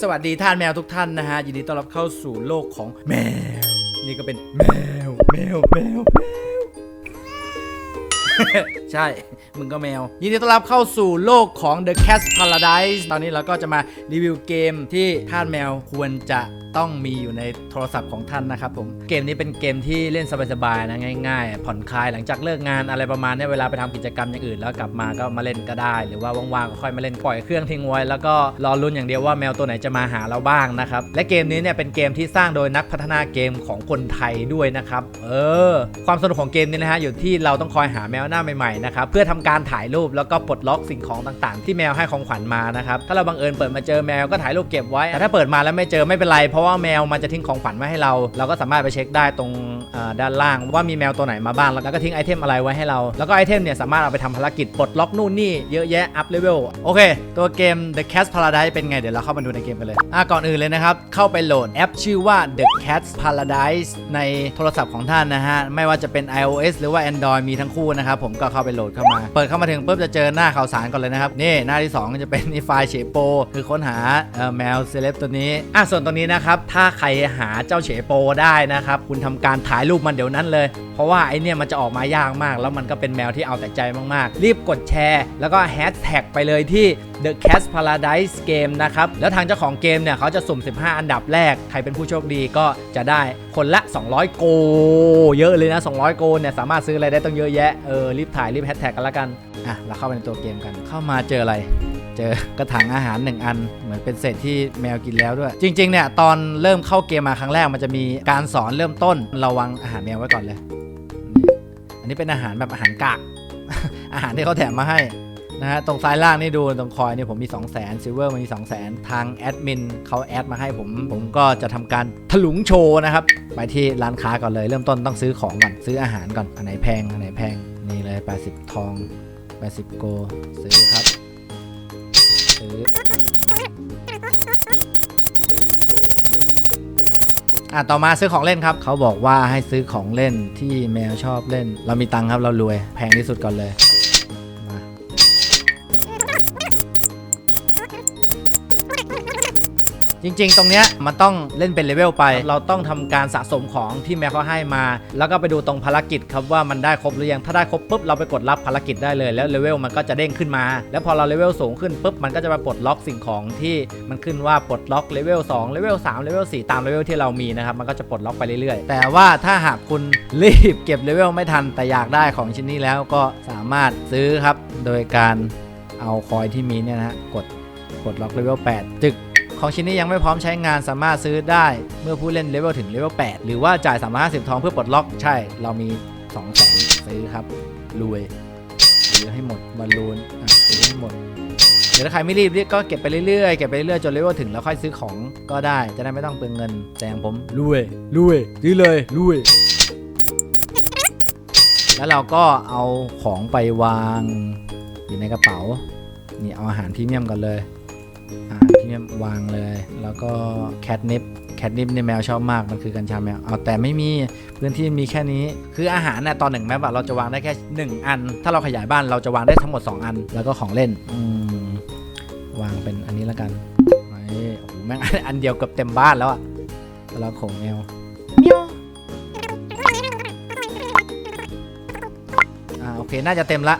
สวัสดีท่านแมวทุกท่านนะฮะยินดีต้อนรับเข้าสู่โลกของแมว นี่ก็เป็นแมวแมวแมวแมว ใช่ มึงก็แมว ยินดีต้อนรับเข้าสู่โลกของ The Cat Paradise ตอนนี้เราก็จะมารีวิวเกมที่ท่านแมวควรจะต้องมีอยู่ในโทรศัพท์ของท่านนะครับผม เกมนี้เป็นเกมที่เล่นสบายๆนะง่ายๆ ผ่อนคลายหลังจากเลิกงานอะไรประมาณนี้เวลาไปทำกิจกรรมอย่างอื่น แล้วกลับมาก็มาเล่นก็ได้ หรือว่าว่างๆก็ค่อยมาเล่นปล่อยเครื่องทิ้งไว้แล้วก็รอลุ้นอย่างเดียวว่าแมวตัวไหนจะมาหาเราบ้างนะครับและเกมนี้เนี่ยเป็นเกมที่สร้างโดยนักพัฒนาเกมของคนไทยด้วยนะครับเออความสนุกของเกมนี้นะฮะอยู่ที่เราต้องคอยหาแมวหน้าใหม่ๆนะครับเพื่อทำการถ่ายรูปแล้วก็ปลดล็อกสิ่งของต่างๆ ที่แมวให้ของขวัญมานะครับถ้าเราบังเอิญเปิดมาเจอแมวก็ถ่ายรูปเก็บไว้แต่ถ้าเปิดมาแล้วไม่เจอไม่เป็นไร เพราะว่าแมวมันจะทิ้งของขวัญไว้ให้เรา เราก็สามารถไปเช็คได้ตรงด้านล่างว่ามีแมวตัวไหนมาบ้างแล้วก็ทิ้งไอเทมอะไรไว้ให้เราแล้วก็ไอเทมเนี่ยสามารถเอาไปทำภารกิจปลดล็อกนู่นนี่เยอะแยะอัพเลเวลโอเค ตัวเกม The Cat Paradise เป็นไงเดี๋ยวเราเข้ามาดูในเกมกันเลยอะก่อนอื่นเลยนะครับ เข้าไปโหลดแอปชื่อว่า The Cat Paradise ในโทรศัพท์ของท่านนะฮะ ไม่ว่าจะเป็น iOS หรือว่า Android มีทั้งคู่นะครับผมก็เข้าไปโหลดเข้ามา เปิดเข้ามาถึงปุ๊บจะเจอหน้าข่าวสารก่อนเลยนะครับนี่หน้าที่ 2 จะเป็นนี่ไฟล์เฉโป คือค้นหาแมวเซเลบตัวนี้อะส่วนตัวนี้นะครับถ้าใครหาเจ้าเฉโปได้นะครับคุณทำการถ่ายรูปมันเดี๋ยวนั้นเลย เพราะว่าไอเนี่ยมันจะออกมายากมาก แล้วมันก็เป็นแมวที่เอาแต่ใจมากๆ รีบกดแชร์ แล้วก็แฮชแท็กไปเลยที่ The Cat Paradise Game นะครับแล้วทางเจ้าของเกมเนี่ยเขาจะสุ่ม 15 อันดับแรก ใครเป็นผู้โชคดีก็จะได้คนละ 200 โก เยอะเลยนะ 200 โกเนี่ยสามารถซื้ออะไรได้ต้องเยอะแยะเอออรีบถ่ายรีบแฮชแท็กกันละกัน อะ เราเข้าไปในตัวเกมกัน เข้ามาเจออะไร เจอกระถางอาหารหนึ่งอัน เหมือนเป็นเศษที่แมวกินแล้วด้วย จริง ๆ เนี่ยตอนเริ่มเข้าเกมมาครั้งแรกมันจะมีการสอนเริ่มต้นระวังอาหารแมวไว้ก่อนเลย อันนี้เป็นอาหารแบบอาหารกาก อาหารที่เขาแถมมาให้นะฮะตรงซ้ายล่างนี่ดูตรงคอยนี่ผมมี 2 0 0 0 0 0ซิลเวอร์มันมี 2 0 0 0 0 0 ทางแอดมินเขาแอดมาให้ผม ผมก็จะทำการถลุงโชว์นะครับ ไปที่ร้านค้าก่อนเลย เริ่มต้นต้องซื้อของก่อน ซื้ออาหารก่อน อันไหนแพง อันไหนแพง 80 ทอง 80 โก ซื้อครับ ซื้อ อะ ต่อมาซื้อของเล่นครับ เขาบอกว่าให้ซื้อของเล่นที่แมวชอบเล่น เรามีตังค์ครับ เรารวย แพงที่สุดก่อนเลย จริง ๆ ตรงเนี้ยมันต้องเล่นเป็นเลเวลไป เราต้องทำการสะสมของที่แมวเขาให้มา แล้วก็ไปดูตรงภารกิจครับว่ามันได้ครบหรือยังถ้าได้ครบปุ๊บเราไปกดรับภารกิจได้เลย แล้วเลเวลมันก็จะเด้งขึ้นมา แล้วพอเราเลเวลสูงขึ้นปุ๊บมันก็จะมาปลดล็อกสิ่งของที่มันขึ้นว่าปลดล็อกเลเวล2เลเวล3เลเวล4ตามเลเวลที่เรามีนะครับมันก็จะปลดล็อกไปเรื่อยๆ แต่ว่าถ้าหากคุณรีบเก็บเลเวลไม่ทันแต่อยากได้ของชิ้นนี้แล้วก็สามารถซื้อครับ โดยการเอาคอยที่มีเนี่ยนะฮะกดกดล็อกเลเวล8จึก ของชิ้นนี้ยังไม่พร้อมใช้งานสามารถซื้อได้เมื่อผู้เล่นเลเวลถึงเลเวล8หรือว่าจ่าย 350 ทองเพื่อปลดล็อกใช่ เรามี2 0 0 0 0 0ซื้อครับรวยซื้อให้หมดบอลลูนซื้อให้หมดเดี๋ยวถ้าใครไม่รีบก็เก็บไปเรื่อยๆเก็บไปเรื่อยๆจนเลเวลถึงแล้วค่อยซื้อของก็ได้ จะได้ไม่ต้องเปลืองเงินแต่งผมรวยรวยซื้อเลยรวยแล้วเราก็เอาของไปวางอยู่ในกระเป๋า นี่เอาอาหารพรีเมียมก่อนเลยอาหา เมียวางเลย แล้วก็แคทนิปแคทนิปในแมวชอบมากมันคือกัญชาแมวเอาแต่ไม่มีพื้นที่มีแค่นี้ คืออาหารน่ะตอนหนึ่งแมปอะเราจะวางได้แค่ 1 อัน ถ้าเราขยายบ้านเราจะวางได้ทั้งหมด 2 อัน แล้วก็ของเล่นวางเป็นอันนี้แล้วกันนี่โอ้โหแม่งอันเดียวกือบเต็มบ้านแล้วอะแล้วของแมวเมียวอ่าโอเคน่าจะเต็มละ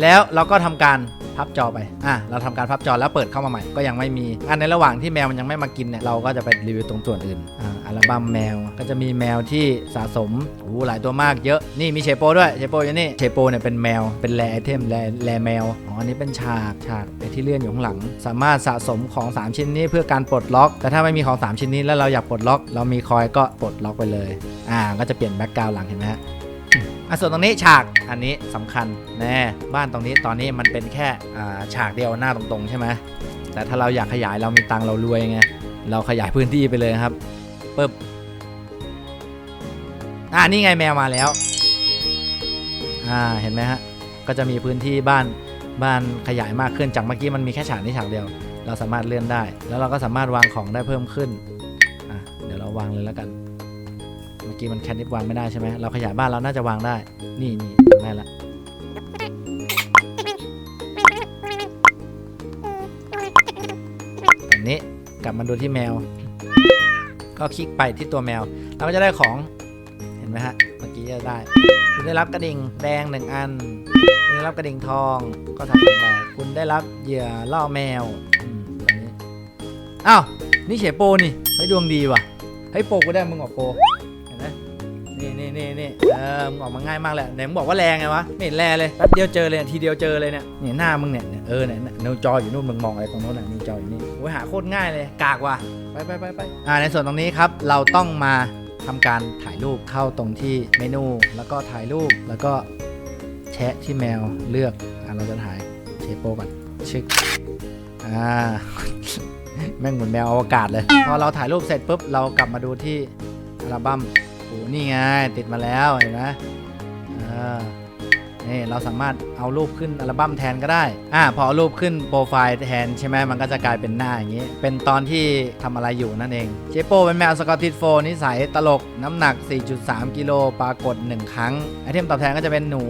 แล้วเราก็ทำการ พับจอไป อะ เราทำการพับจอแล้วเปิดเข้ามาใหม่ ก็ยังไม่มี อันในระหว่างที่แมวมันยังไม่มากินเนี่ย เราก็จะไปรีวิวตรงส่วนอื่น อ่า อัลบั้มแมว ก็จะมีแมวที่สะสมโอ้หหลายตัวมากเยอะ นี่มีเชโปด้วย เชโปอยู่นี่ เชโปเนี่ยเป็นแมว เป็นแรไอเทมแรแรแมว อ๋อ อันนี้เป็นฉาก ฉากไอที่เลื่อนอยู่ข้างหลัง สามารถสะสมของ 3 ชิ้นนี้เพื่อการปลดล็อก แต่ถ้าไม่มีของ 3 ชิ้นนี้แล้วเราอยากปลดล็อก เรามีคอยก็ปลดล็อกไปเลย อ่า ก็จะเปลี่ยนแบ็กกราวด์หลังเห็นไหมฮะ อะส่วนตรงนี้ฉากอันนี้สำคัญแน่บ้านตรงนี้ตอนนี้มันเป็นแค่ฉากเดียวหน้าตรงๆ ใช่ไหมแต่ถ้าเราอยากขยายเรามีตังเรารวยไงเราขยายพื้นที่ไปเลยครับปึ๊บอ่านี่ไงแมวมาแล้วอ่าเห็นไหมฮะก็จะมีพื้นที่บ้านบ้านขยายมากขึ้นจากเมื่อกี้มันมีแค่ฉากนี้ฉากเดียว เราสามารถเลื่อนได้ แล้วเราก็สามารถวางของได้เพิ่มขึ้นอะเดี๋ยวเราวางเลยแล้วกัน กี้มันแคนนิฟวางไม่ได้ใช่ไหมเราขยายบ้านเราน่าจะวางได้ นี่นี่ได้ละนี้กลับมาดูที่แมว ก็คลิกไปที่ตัวแมว เราก็จะได้ของเห็นไหมฮะเมื่อกี้จะได้ คุณได้รับกระดิ่งแดงหนึ่งอัน คุณได้รับกระดิ่งทองก็ทำเป็นแบบคุณได้รับเหยื่อล่อแมวอ้าว นี่เฉยโปนี่ เฮ้ยดวงดีว่ะ เฮ้ยโปกูได้มึงออกโป เออมึงออกมาง่ายมากแหละไหนมึงบอกว่าแรงไงวะไม่เห็นแรงเลยแป๊บเดียวเจอเลยทีเดียวเจอเลยเนี่ยเนี่ยหน้ามึงเนี่ยเนี่ยเออเนี่ยนิวจออยู่นู่นมึงมองอะไรตรงโน้นน่ะนิวจออยู่นี่โอ้ยหาโคตรง่ายเลยกากว่ะไปไปไปไปอ่าในส่วนตรงนี้ครับเราต้องมาทำการถ่ายรูปเข้าตรงที่เมนู แล้วก็ถ่ายรูปแล้วก็แชะที่แมวเลือกอ่าเราจะถ่ายเชโปก่อนชึกอ่าแม่งเหมือนแมวอวกาศเลย พอเราถ่ายรูปเสร็จปุ๊บเรากลับมาดูที่อัลบั้มโอ้ นี่ไง ติดมาแล้วเห็นไหมอ่า นี่เราสามารถเอารูปขึ้นอัลบั้มแทนก็ได้อ่าพอเอารูปขึ้นโปรไฟล์แทนใช่ไหมมันก็จะกลายเป็นหน้าอย่างนี้ เป็นตอนที่ทำอะไรอยู่นั่นเองเจโปเป็นแมวสกอตติชโฟนิสัยตลกน้ำหนัก 4.3 กิโลปรากฏ 1 ครั้งไอเทมตอบแทนก็จะเป็นหนู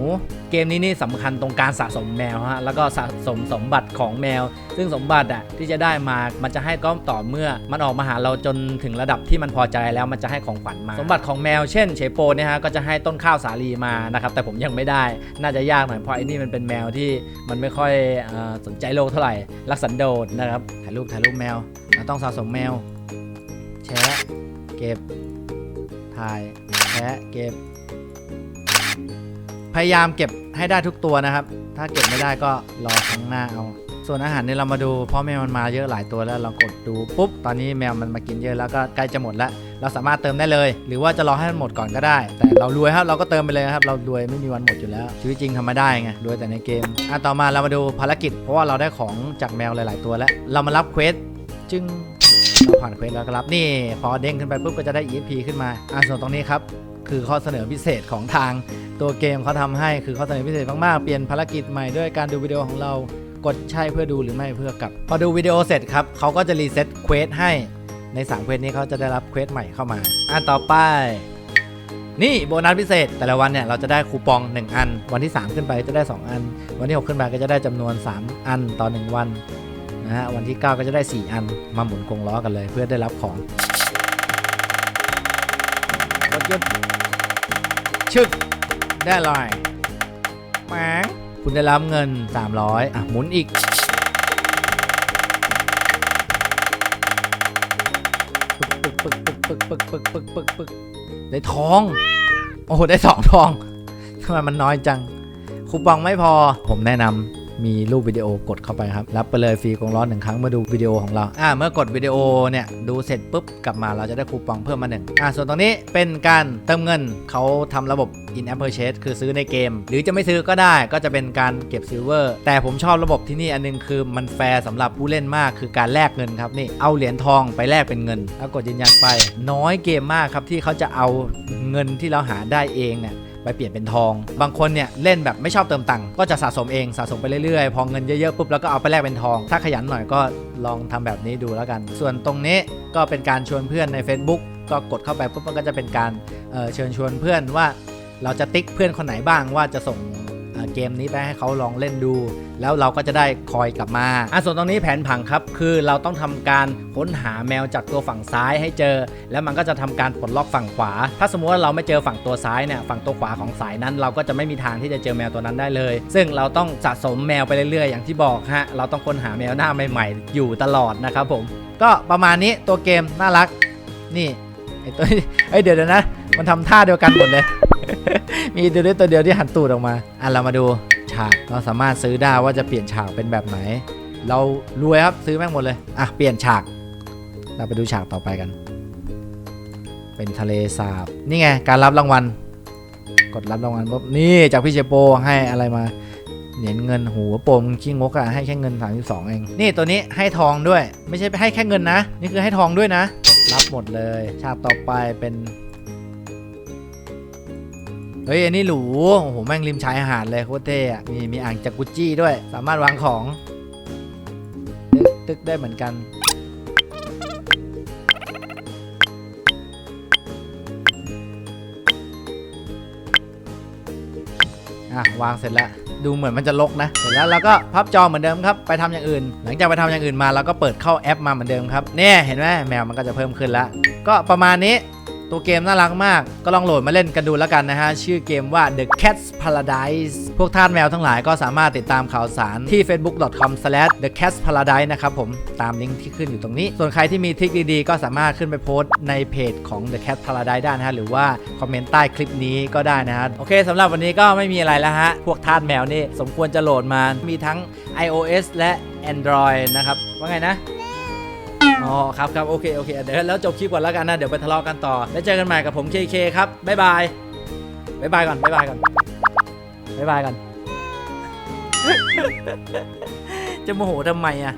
เกมนี้นี่สำคัญตรงการสะสมแมวฮะแล้วก็สะสมสมบัติของแมว ซึ่งสมบัติอะที่จะได้มามันจะให้ก็ต่อเมื่อ มันออกมาหาเราจนถึงระดับที่มันพอใจแล้วมันจะให้ของขวัญมา สมบัติของแมวเช่นเชโปเนี่ยฮะก็จะให้ต้นข้าวสาลีมานะครับแต่ผมยังไม่ได้นาจะยากหน่อยเพราะไอ้นี่มันเป็นแมวที่มันไม่ค่อยอสนใจโลกเท่าไหร่รักสันโดษนะครับถ่ายรูปถ่ายรูปแมวเราต้องสะสมแมว แชะเก็บ ถ่ายแชะเก็บ พยายามเก็บให้ได้ทุกตัวนะครับ ถ้าเก็บไม่ได้ก็รอครั้งหน้าเอา ส่วนอาหารเนี่ยเรามาดูเพราะแมวมันมาเยอะหลายตัวแล้วเรากดดูปุ๊บตอนนี้แมวมันมากินเยอะแล้วก็ใกล้จะหมดแล้ว เราสามารถเติมได้เลย หรือว่าจะรอให้มันหมดก่อนก็ได้ แต่เรารวยครับเราก็เติมไปเลยครับเรารวยไม่มีวันหมดอยู่แล้ว ชีวิตจริงทำไม่ได้ไงรวยแต่ในเกมอะต่อมาเรามาดูภารกิจ เพราะว่าเราได้ของจากแมวหลาย ๆ ตัวแล้ว เรามารับเควสจึงเราผ่านเควสแล้วก็รับนี่ พอเด้งขึ้นไปปุ๊บก็จะได้ EXP ขึ้นมาอะส่วนตรงนี้ครับคือข้อเสนอพิเศษของทางตัวเกมเขาทำให้คือข้อเสนอพิเศษมากๆเปลี่ยนภารกิจใหม่ด้วยการดูวิดีโอของเรา กดใช่เพื่อดูหรือไม่เพื่อกลับ พอดูวิดีโอเสร็จครับเขาก็จะรีเซ็ตเควสให้ใน3เควสนี้เขาจะได้รับเควสใหม่เข้ามาอันต่อไป นี่โบนัสพิเศษ แต่ละวันเนี่ยเราจะได้คูปอง 1 อัน วันที่ 3 ขึ้นไปจะได้ 2 อัน วันที่ 6 ขึ้นไปก็จะได้จำนวน 3 อันต่อ 1 วันนะฮะวันที่ 9 ก็จะได้ 4 อันมาหมุนกงล้อกันเลย เพื่อได้รับของกดยุดชึกได้เลยแหม คุณได้รับเงิน 300 อะ หมุนอีก ปึกปึกปึกปึกปึกปึกปึกปึกปึกได้ทอง โอ้โห ได้สองทองทำไมมันน้อยจังคูปองไม่พอ ผมแนะนำ มีรูปวิดีโอกดเข้าไปครับ รับไปเลยฟรีกงล้อหนึ่งครั้งเมื่อดูวิดีโอของเรา อ่า เมื่อกดวิดีโอเนี่ย ดูเสร็จปุ๊บ กลับมาเราจะได้คูปองเพิ่มมาหนึ่งอ่า ส่วนตรงนี้เป็นการเติมเงินเขาทำระบบ in app purchase คือซื้อในเกม หรือจะไม่ซื้อก็ได้ก็จะเป็นการเก็บซิลเวอร์แต่ผมชอบระบบที่นี่อันนึงคือมันแฟร์สำหรับผู้เล่นมากคือการแลกเงินครับนี่เอาเหรียญทองไปแลกเป็นเงิน แล้วกดยืนยันไป น้อยเกมมากครับที่เขาจะเอาเงินที่เราหาได้เองเนี่ย ไปเปลี่ยนเป็นทอง บางคนเนี่ยเล่นแบบไม่ชอบเติมตังค์ก็จะสะสมเองสะสมไปเรื่อยๆ พอเงินเยอะๆปุ๊บแล้วก็เอาไปแลกเป็นทอง ถ้าขยันหน่อยก็ลองทำแบบนี้ดูแล้วกัน ส่วนตรงนี้ก็เป็นการชวนเพื่อนใน Facebook ก็กดเข้าไปปุ๊บมันก็จะเป็นการเเชิญชวนเพื่อนว่า เราจะติ๊กเพื่อนคนไหนบ้างว่าจะส่ง เกมนี้ไปให้เขาลองเล่นดู แล้วเราก็จะได้คอยกลับมาอะส่วนตรงนี้แผนผังครับ คือเราต้องทำการค้นหาแมวจากตัวฝั่งซ้ายให้เจอ แล้วมันก็จะทำการปลดล็อกฝั่งขวา ถ้าสมมติว่าเราไม่เจอฝั่งตัวซ้ายเนี่ยฝั่งตัวขวาของสายนั้น เราก็จะไม่มีทางที่จะเจอแมวตัวนั้นได้เลย ซึ่งเราต้องสะสมแมวไปเรื่อยๆ อย่างที่บอกฮะเราต้องค้นหาแมวหน้าใหม่ๆ อยู่ตลอดนะครับผมก็ประมาณนี้ตัวเกมน่ารักนี่ไอตัวไอยเดี๋ยเดี๋ยวนะ มันทำท่าเดียวกันหมดเลย มีตัวนี้ตัวเดียวที่หันตูดออกมา อะเรามาดูฉาก เราสามารถซื้อได้ว่าจะเปลี่ยนฉากเป็นแบบไหน เรารวยครับซื้อแม่งหมดเลย อะเปลี่ยนฉาก เราไปดูฉากต่อไปกัน เป็นทะเลสาบ นี่ไงการรับรางวัล กดรับรางวัลปุ๊บ นี่จากพี่เจโปให้อะไรมาเหรียญเงินหูโปมขี้งกอะให้แค่เงิน 32 เอง นี่ตัวนี้ให้ทองด้วย ไม่ใช่ให้แค่เงินนะ นี่คือให้ทองด้วยนะกดรับหมดเลยฉากต่อไปเป็น เฮ้ยอันนี้หรูโอ้โหแม่งริมชายหาดเลยโคตรเท่อะมีมีอ่างจากกุชจี้ด้วย สามารถวางของตึกตึกได้เหมือนกันอะวางเสร็จแล้วดูเหมือนมันจะลกนะเสร็จแล้วเราก็พับจอเหมือนเดิมครับไปทำอย่างอื่น หลังจากไปทำอย่างอื่นมาเราก็เปิดเข้าแอปมาเหมือนเดิมครับเนี่ยเห็นไหมแมวมันก็จะเพิ่มขึ้นแล้วก็ประมาณนี้ ตัวเกมน่ารักมาก ก็ลองโหลดมาเล่นกันดูแล้วกันนะฮะ ชื่อเกมว่า The Cat's Paradise พวกท่าสแมวทั้งหลายก็สามารถติดตามข่าวสารที่ facebook.com/thecat'sparadise นะครับผมตามลิงก์ที่ขึ้นอยู่ตรงนี้ ส่วนใครที่มีทริคดีๆ ก็สามารถขึ้นไปโพสต์ในเพจของ The Cat Paradise ได้นะฮะ หรือว่าคอมเมนต์ใต้คลิปนี้ก็ได้นะฮะ โอเคสำหรับวันนี้ก็ไม่มีอะไรแล้วฮะ พวกท่าสแมวนี่สมควรจะโหลดมา มีทั้ง iOS และ Android นะครับ ว่าไงนะ อ๋อครับครับโอเคโอเคเดี๋ยวแล้วจบคลิปก่อนแล้วกันนะเดี๋ยวไปทะเลาะกันต่อแล้วเจอกันใหม่กับผม KK ครับบ๊ายบายบ๊ายบายก่อนบ๊ายบายก่อนบ๊ายบายก่อน จะโมโหทำไมอะ